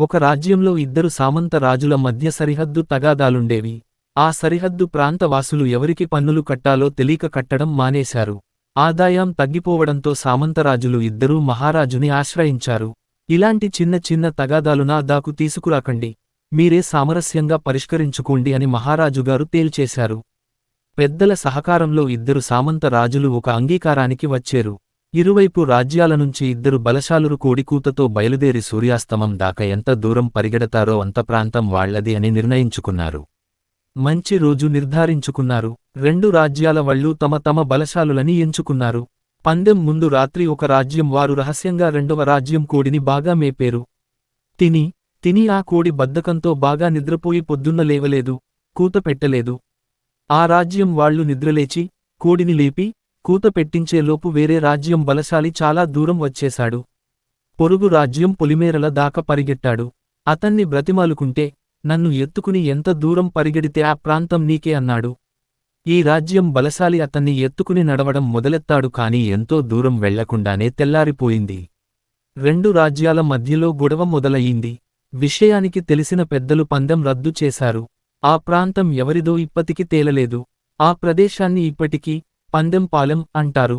ఒక రాజ్యంలో ఇద్దరు సామంత రాజుల మధ్య సరిహద్దు తగాదాలుండేవి. ఆ సరిహద్దు ప్రాంతవాసులు ఎవరికి పన్నులు కట్టాలో తెలియక కట్టడం మానేశారు. ఆదాయం తగ్గిపోవడంతో సామంతరాజులు ఇద్దరూ మహారాజుని ఆశ్రయించారు. ఇలాంటి చిన్న చిన్న తగాదాలు నా దాకు తీసుకురాకండి. మీరే సామరస్యంగా పరిష్కరించుకోండి అని మహారాజుగారు తేల్చేశారు. పెద్దల సహకారంలో ఇద్దరు సామంత రాజులు ఒక అంగీకారానికి వచ్చేరు. ఇరువైపు రాజ్యాల నుంచి ఇద్దరు బలశాలురు కోడికూతతో బయలుదేరి సూర్యాస్తమం దాకా ఎంత దూరం పరిగెడతారో అంత ప్రాంతం వాళ్ళది అని నిర్ణయించుకున్నారు. మంచి రోజు నిర్ధారించుకున్నారు. రెండు రాజ్యాల వాళ్ళు తమ తమ బలశాలులని ఎంచుకున్నారు. పందెం ముందు రాత్రి ఒక రాజ్యం వారు రహస్యంగా రెండవ రాజ్యం కోడిని బాగా మేపేరు. తిని తిని ఆ కోడి బద్ధకంతో బాగా నిద్రపోయి పొద్దున్న లేవలేదు కూత పెట్టలేదు. ఆ రాజ్యం వాళ్ళు నిద్రలేచి కోడిని లేపి కూత పెట్టించేలోపు వేరే రాజ్యం బలశాలి చాలా దూరం వచ్చేశాడు. పొరుగు రాజ్యం పొలిమేరల దాకా పరిగెట్టాడు అతన్ని బ్రతిమాలుకుంటే నన్ను ఎత్తుకుని ఎంత దూరం పరిగెడితే ఆ ప్రాంతం నీకే అన్నాడు. ఈ రాజ్యం బలశాలి అతన్ని ఎత్తుకుని నడవడం మొదలెత్తాడు కాని ఎంతో దూరం వెళ్ళకుండానే తెల్లారిపోయింది. రెండు రాజ్యాల మధ్యలో గొడవ మొదలయ్యింది. విషయానికి తెలిసిన పెద్దలు పందెం రద్దు చేశారు. ఆ ప్రాంతం ఎవరిదో ఇప్పటికి తేలలేదు. ఆ ప్రదేశాన్ని ఇప్పటికీ పందెం పాలెం అంటారు.